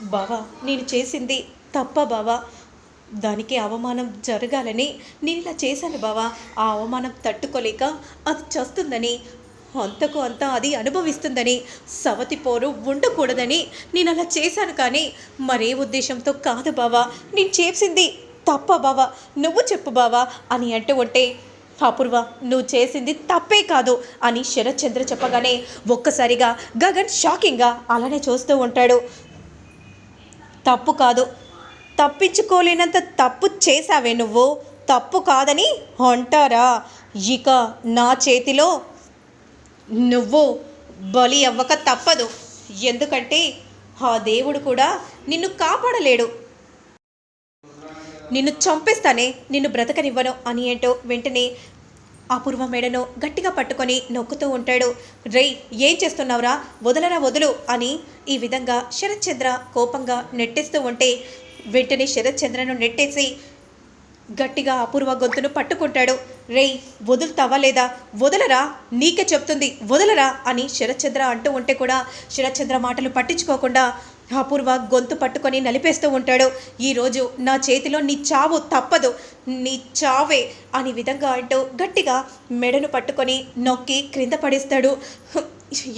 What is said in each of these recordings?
బావా నేను చేసింది తప్ప బావా. దానికి అవమానం జరగాలని నేను ఇలా చేశాను బావా. ఆ అవమానం తట్టుకోలేక అది చస్తుందని అంతకు అంతా అది అనుభవిస్తుందని సవతి పోరు ఉండకూడదని నేను అలా చేశాను కానీ మరే ఉద్దేశంతో కాదు బావా. నేను చేసింది తప్ప బావా. నువ్వు చెప్పు బావా అని అంటూ ఉంటే అపూర్వ నువ్వు చేసింది తప్పే కాదు అని శరత్ చంద్ర చెప్పగానే ఒక్కసారిగా గగన్ షాకింగ్గా అలానే చూస్తూ ఉంటాడు. తప్పు కాదు. తప్పించుకోలేనంత తప్పు చేశావే నువ్వు. తప్పు కాదని అంటారా? ఇక నా చేతిలో నువ్వు బలి అవ్వక తప్పదు. ఎందుకంటే ఆ దేవుడు కూడా నిన్ను కాపాడలేడు. నిన్ను చంపేస్తానే నిన్ను బ్రతకనివ్వను అని ఏంటో వెంటనే అపూర్వ మెడను గట్టిగా పట్టుకొని నొక్కుతూ ఉంటాడు. రేయ్ ఏం చేస్తున్నావురా? వదలరా వదులు అని ఈ విధంగా శరత్చంద్ర కోపంగా నెట్టేస్తూ ఉంటే వెంటనే శరత్చంద్రను నెట్టేసి గట్టిగా అపూర్వ గొంతును పట్టుకుంటాడు. రేయ్ వదులుతావా లేదా? వదలరా? నీకే చెప్తుంది వదలరా? అని శరత్చంద్ర అంటూ ఉంటే కూడా శరత్చంద్ర మాటలు పట్టించుకోకుండా అపూర్వ గొంతు పట్టుకొని నలిపేస్తూ ఉంటాడు. ఈరోజు నా చేతిలో నీ చావు తప్పదు నీ చావే అని విధంగా అంటూ గట్టిగా మెడను పట్టుకొని నొక్కి క్రింద పడేస్తాడు.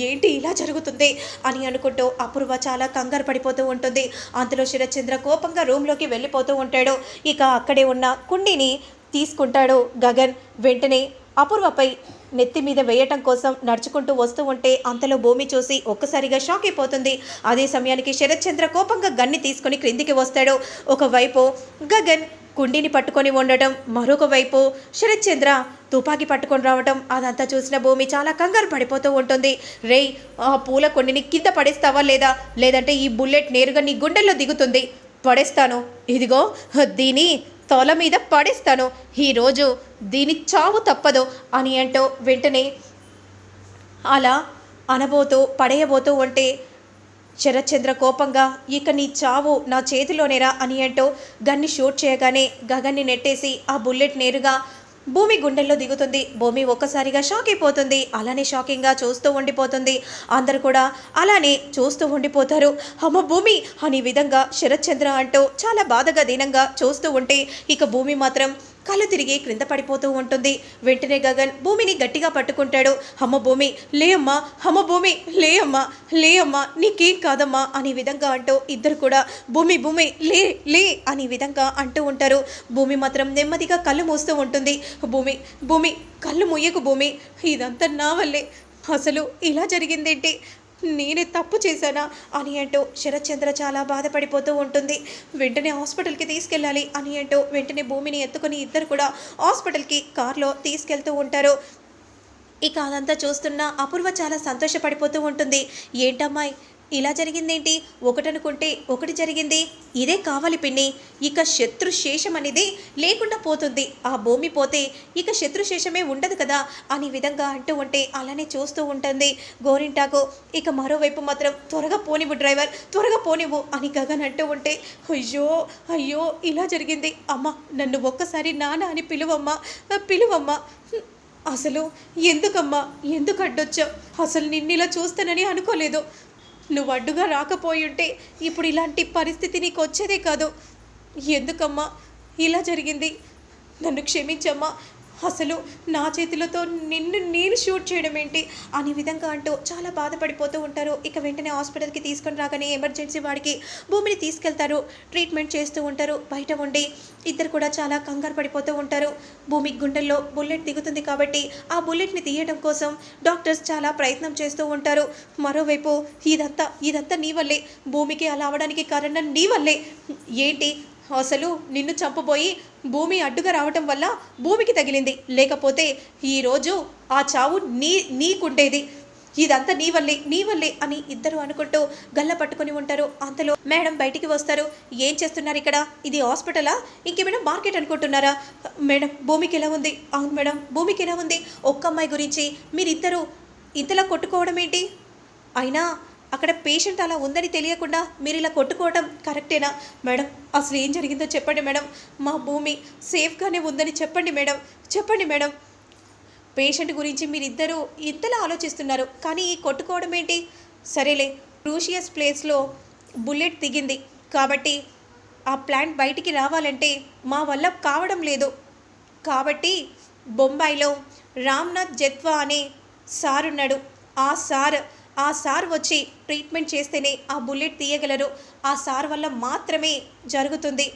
ఏంటి ఇలా జరుగుతుంది అని అనుకుంటూ అపూర్వ చాలా కంగారు పడిపోతూ ఉంటుంది. అంతలో శరత్చంద్ర కోపంగా రూమ్లోకి వెళ్ళిపోతూ ఉంటాడు. ఇక అక్కడే ఉన్న కుండీని తీసుకుంటాడు గగన్. వెంటనే అపూర్వపై నెత్తి మీద వేయటం కోసం నడుచుకుంటూ వస్తూ ఉంటే అంతలో భూమి చూసి ఒక్కసారిగా షాక్ అయిపోతుంది. అదే సమయానికి శరత్చంద్ర కోపంగా గన్ని తీసుకొని క్రిందికి వస్తాడు. ఒకవైపు గగన్ కుండీని పట్టుకొని ఉండటం మరొక వైపు శరత్చంద్ర తుపాకీ పట్టుకొని రావటం అదంతా చూసిన భూమి చాలా కంగారు పడిపోతూ ఉంటుంది. రేయ్ ఆ పూల కుండిని కింద పడేస్తావా లేదా? లేదంటే ఈ బుల్లెట్ నేరుగా నీ గుండెల్లో దిగుతుంది. పడేస్తాను. ఇదిగో దీని తొల మీద పడేస్తాను. ఈరోజు దీని చావు తప్పదు అని అంటూ వెంటనే అలా అనబోతూ పడేయబోతూ ఉంటే శరత్చంద్ర కోపంగా ఇక నీ చావు నా చేతిలోనేరా అని అంటూ గన్ని షూట్ చేయగానే గగన్ని నెట్టేసి ఆ బుల్లెట్ నేరుగా భూమి గుండెల్లో దిగుతుంది. భూమి ఒక్కసారిగా షాక్ అయిపోతుంది. అలానే షాకింగ్గా చూస్తూ ఉండిపోతుంది. అందరు కూడా అలానే చూస్తూ ఉండిపోతారు. అమ్మ భూమి అనే విధంగా శరత్చంద్ర అంటూ చాలా బాధగా దీనంగా చూస్తూ ఉంటే ఇక భూమి మాత్రం కళ్ళు తిరిగి క్రింద పడిపోతూ ఉంటుంది. వెంటనే గగన్ భూమిని గట్టిగా పట్టుకుంటాడు. అమ్మ భూమి లే అమ్మా అమ్మ భూమి లే అమ్మా లే అమ్మా నీకేం కాదమ్మా అనే విధంగా అంటూ ఇద్దరు కూడా భూమి భూమి లే లే అనే విధంగా అంటూ ఉంటారు. భూమి మాత్రం నెమ్మదిగా కళ్ళు మూస్తూ ఉంటుంది. భూమి భూమి కళ్ళు మూయకు భూమి ఇదంతా నా వల్లే. అసలు ఇలా జరిగిందేంటి? నేనే తప్పు చేశానా అని అంటూ శరత్చంద్ర చాలా బాధపడిపోతూ ఉంటుంది. వెంటనే హాస్పిటల్కి తీసుకెళ్ళాలి అని అంటూ వెంటనే భూమిని ఎత్తుకొని ఇద్దరు కూడా హాస్పిటల్కి కార్లో తీసుకెళ్తూ ఉంటారు. ఇక అదంతా చూస్తున్న అపూర్వ చాలా సంతోషపడిపోతూ ఉంటుంది. ఏంటమ్మాయి ఇలా జరిగిందేంటి? ఒకటనుకుంటే ఒకటి జరిగింది. ఇదే కావాలి పిన్ని. ఇక శత్రు శేషం అనేది లేకుండా పోతుంది. ఆ భూమి పోతే ఇక శత్రు శేషమే ఉండదు కదా అని విధంగా అంటూ ఉంటే అలానే చూస్తూ ఉంటుంది. గోరింటాకు ఇక మరోవైపు మాత్రం త్వరగా పోనివ్వు డ్రైవర్ త్వరగా పోనివ్వు అని గగన్ అంటూ ఉంటే అయ్యో అయ్యో ఇలా జరిగింది. అమ్మ నన్ను ఒక్కసారి నాన్న అని పిలువమ్మా పిలువమ్మా. అసలు ఎందుకమ్మా? ఎందుకు అడ్డొచ్చావు? అసలు నిన్ను ఇలా చూస్తానని అనుకోలేదు. నువ్వు అడ్డుగా రాకపోయుంటే ఇప్పుడు ఇలాంటి పరిస్థితి నీకు వచ్చేదే కాదు. ఎందుకమ్మా? ఇలా జరిగింది. నన్ను క్షమించమ్మా. అసలు నా చేతులతో నిన్ను నేను షూట్ చేయడం ఏంటి? అనే విధంగా అంటూ చాలా బాధపడిపోతూ ఉంటారు. ఇక వెంటనే హాస్పిటల్కి తీసుకొని రాగానే ఎమర్జెన్సీ వాడికి భూమిని తీసుకెళ్తారు. ట్రీట్మెంట్ చేస్తూ ఉంటారు. బయట ఉండి ఇద్దరు కూడా చాలా కంగారు పడిపోతూ ఉంటారు. భూమి గుండెల్లో బుల్లెట్ దిగుతుంది కాబట్టి ఆ బుల్లెట్ని తీయడం కోసం డాక్టర్స్ చాలా ప్రయత్నం చేస్తూ ఉంటారు. మరోవైపు ఇదంతా ఇదంతా నీ వల్లే. భూమికి అలా అవడానికి కారణం నీ వల్లే. ఏంటి? అసలు నిన్ను చంపబోయి భూమి అడ్డుగా రావటం వల్ల భూమికి తగిలింది. లేకపోతే ఈరోజు ఆ చావు నీ నీకుండేది. ఇదంతా నీ వల్లే నీ వల్లే అని ఇద్దరు అనుకుంటూ గల్ల పట్టుకొని ఉంటారు. అంతలో మేడం బయటికి వస్తారు. ఏం చేస్తున్నారు ఇక్కడ? ఇది హాస్పిటలా? ఇంకేమైనా మార్కెట్ అనుకుంటున్నారా? మేడం భూమికి ఎలా ఉంది? అవును మేడం భూమికి ఎలా ఉంది? ఒక్క అమ్మాయి గురించి మీరిద్దరూ ఇంతలా కొట్టుకోవడం ఏంటి? అయినా అక్కడ పేషెంట్ అలా ఉందని తెలియకుండా మీరు ఇలా కొట్టుకోవడం కరెక్టేనా? మేడం అసలు ఏం జరిగిందో చెప్పండి మేడం. మా భూమి సేఫ్గానే ఉందని చెప్పండి మేడం. చెప్పండి మేడం. పేషెంట్ గురించి మీరిద్దరూ ఇంతలా ఆలోచిస్తున్నారు కానీ ఈ కొట్టుకోవడం ఏంటి? సరేలే క్రూషియస్ ప్లేస్లో బుల్లెట్ దిగింది. కాబట్టి ఆ ప్లాంట్ బయటికి రావాలంటే మా వల్ల కావడం లేదు. కాబట్టి బొంబాయిలో రామ్నాథ్ జత్వా అనే సార్ ఉన్నాడు ఆ సార్ ఆ సార్ వచ్చి ట్రీట్మెంట్ చేస్తేనే ఆ బుల్లెట్ తీయగలరు. ఆ సార్ వల్ల మాత్రమే జరుగుతుంది.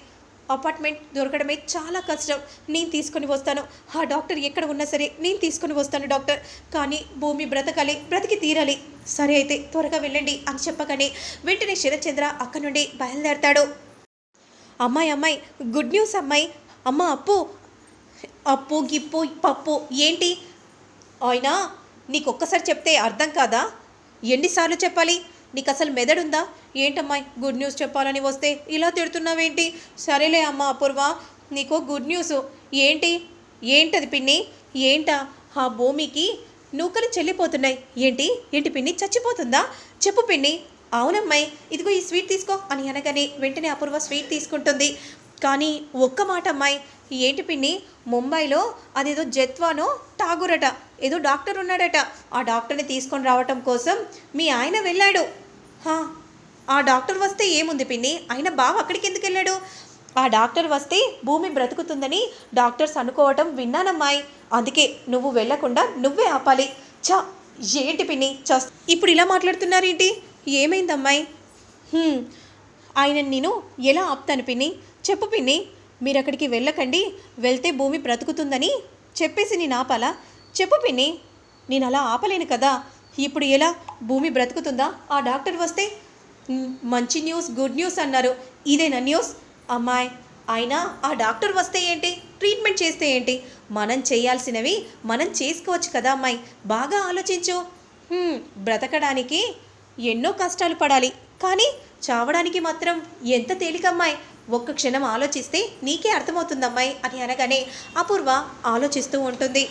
అపార్ట్మెంట్ దొరకడమే చాలా కష్టం. నేను తీసుకొని వస్తాను. ఆ డాక్టర్ ఎక్కడ ఉన్నా సరే నేను తీసుకొని వస్తాను డాక్టర్. కానీ భూమి బ్రతకాలి బ్రతికి తీరాలి. సరే అయితే త్వరగా వెళ్ళండి అని చెప్పగానే వెంటనే శరత్చంద్ర అక్కడి నుండి బయలుదేరతాడు. అమ్మాయి అమ్మాయి గుడ్ న్యూస్ అమ్మాయి. అమ్మ అప్పు. అప్పు గిప్పు పప్పు. ఏంటి? అయినా నీకు ఒక్కసారి చెప్తే అర్థం కాదా? ఎన్నిసార్లు చెప్పాలి? నీకు అసలు మెదడుందా? ఏంటమ్మాయి గుడ్ న్యూస్ చెప్పాలని వస్తే ఇలా తిడుతున్నావేంటి? సరేలే అమ్మ అపూర్వ నీకు గుడ్ న్యూస్ ఏంటి? ఏంటది పిన్ని? ఏంటా? ఆ భూమికి నూకలు చెల్లిపోతున్నాయి. ఏంటి? ఏంటి పిన్ని? చచ్చిపోతుందా? చెప్పు పిన్ని. అవునమ్మాయి ఇదిగో ఈ స్వీట్ తీసుకో అని అనగానే వెంటనే అపూర్వ స్వీట్ తీసుకుంటుంది. కానీ ఒక్క మాట అమ్మాయి ఏంటి పిన్ని? ముంబైలో అదేదో జత్వానో ఠాగూరట. ఏదో డాక్టర్ ఉన్నాడట. ఆ డాక్టర్ని తీసుకొని రావటం కోసం మీ ఆయన వెళ్ళాడు. హా, ఆ డాక్టర్ వస్తే ఏముంది పిన్ని? ఆయన బావ అక్కడికి ఎందుకు వెళ్ళాడు? ఆ డాక్టర్ వస్తే భూమి బ్రతుకుతుందని డాక్టర్స్ అనుకోవటం విన్నానమ్మాయి. అందుకే నువ్వు వెళ్ళకుండా నువ్వే ఆపాలి. చా ఏంటి పిన్ని? చస్ ఇప్పుడు ఇలా మాట్లాడుతున్నారేంటి? ఏమైందమ్మాయి? హ్మ్, ఆయన నేను ఎలా ఆపుతాను పిన్ని? చెప్పు పిన్ని మీరు అక్కడికి వెళ్ళకండి. వెళ్తే భూమి బ్రతుకుతుందని చెప్పేసి నేను ఆపాలా? చెప్పు పిన్ని నేను అలా ఆపలేను కదా. ఇప్పుడు ఎలా? భూమి బ్రతుకుతుందా? ఆ డాక్టర్ వస్తే? మంచి న్యూస్ గుడ్ న్యూస్ అన్నారు. ఇదేనా న్యూస్? అమ్మాయి అయినా ఆ డాక్టర్ వస్తే ఏంటి? ట్రీట్మెంట్ చేస్తే ఏంటి? మనం చేయాల్సినవి మనం చేసుకోవచ్చు కదా అమ్మాయి. బాగా ఆలోచించు. బ్రతకడానికి ఎన్నో కష్టాలు పడాలి. కానీ చావడానికి మాత్రం ఎంత తేలికమ్మాయి ఒక్క క్షణం ఆలోచిస్తే నీకే అర్థమవుతుందమ్మాయి అని అనగానే అపూర్వ ఆలోచిస్తూ ఉంటుంది.